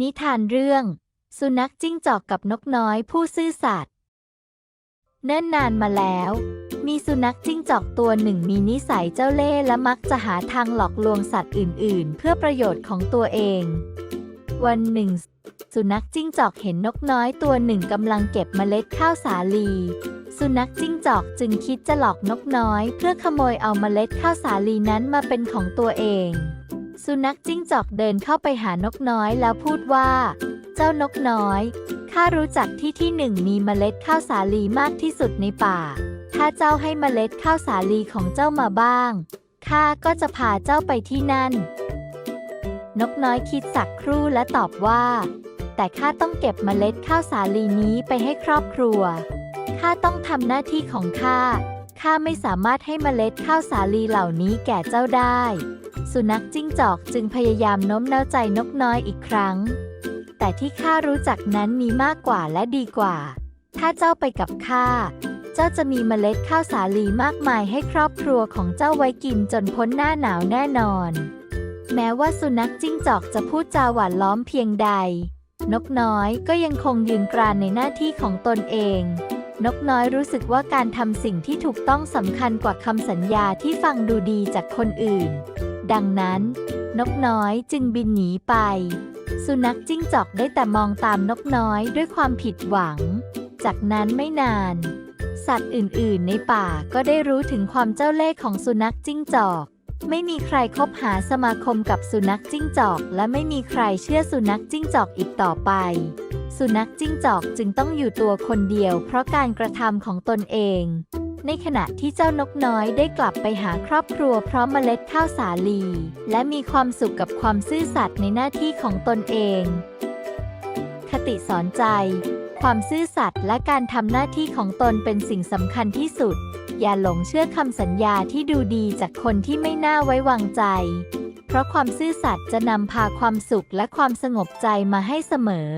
นิทานเรื่อง สุนัขจิ้งจอกกับนกน้อยผู้ซื่อสัตย์เนิ่นนานมาแล้ว มีสุนัขจิ้งจอกตัวหนึ่งมีนิสัยเจ้าเล่ห์และมักจะหาทางหลอกลวงสัตว์อื่น ๆ เพื่อประโยชน์ของตัวเอง วันหนึ่ง สุนัขจิ้งจอกเห็นนกน้อยตัวหนึ่งกำลังเก็บเมล็ดข้าวสาลี สุนัขจิ้งจอกจึงคิดจะหลอกนกน้อย เพื่อขโมยเอาเมล็ดข้าวสาลีนั้นมาเป็นของตัวเอง สุนัขจิ้งจอกเดินเข้าไปหานกน้อยแล้วพูดว่า เจ้านกน้อย ข้ารู้จักที่ที่หนึ่งมีเมล็ดข้าวสาลีมากที่สุดในป่า ถ้าเจ้าให้เมล็ดข้าวสาลีของเจ้ามาบ้าง ข้าก็จะพาเจ้าไปที่นั่น นกน้อยคิดสักครู่และตอบว่า แต่ข้าต้องเก็บเมล็ดข้าวสาลีนี้ไปให้ครอบครัว ข้าต้องทำหน้าที่ของข้า ข้าไม่สามารถให้เมล็ดข้าวสาลีเหล่านี้แก่เจ้าได้ สุนัขจิ้งจอกจึงพยายามโน้มน้าวใจนกน้อยอีกครั้ง แต่ที่ข้ารู้จักนั้นมีมากกว่าและดีกว่า ถ้าเจ้าไปกับข้า เจ้าจะมีเมล็ดข้าวสาลีมากมายให้ครอบครัวของเจ้าไว้กินจนพ้นหน้าหนาวแน่นอน แม้ว่าสุนัขจิ้งจอกจะพูดจาหวานล้อมเพียงใด นกน้อยก็ยังคงยืนกรานในหน้าที่ของตนเองนกน้อยรู้สึกว่าการทำสิ่งที่ถูกต้องสำคัญกว่าคำสัญญาที่ฟังดูดีจากคนอื่น ดังนั้น นกน้อยจึงบินหนีไป สุนัขจิ้งจอกได้แต่มองตามนกน้อยด้วยความผิดหวัง จากนั้นไม่นาน สัตว์อื่นๆ ในป่าก็ได้รู้ถึงความเจ้าเล่ห์ของสุนัขจิ้งจอก ไม่มีใครคบหาสมาคมกับสุนัขจิ้งจอก และไม่มีใครเชื่อสุนัขจิ้งจอกอีกต่อไปสุนัขจิ้งจอกจึงต้องอยู่ตัวคนเดียวเพราะการกระทำของตนเอง ในขณะที่เจ้านกน้อยได้กลับไปหาครอบครัวพร้อมเมล็ดข้าวสาลี และมีความสุขกับความซื่อสัตย์ในหน้าที่ของตนเอง คติสอนใจ ความซื่อสัตย์และการทำหน้าที่ของตนเป็นสิ่งสำคัญที่สุด อย่าหลงเชื่อคำสัญญาที่ดูดีจากคนที่ไม่น่าไว้วางใจ เพราะความซื่อสัตย์จะนำพาความสุขและความสงบใจมาให้เสมอ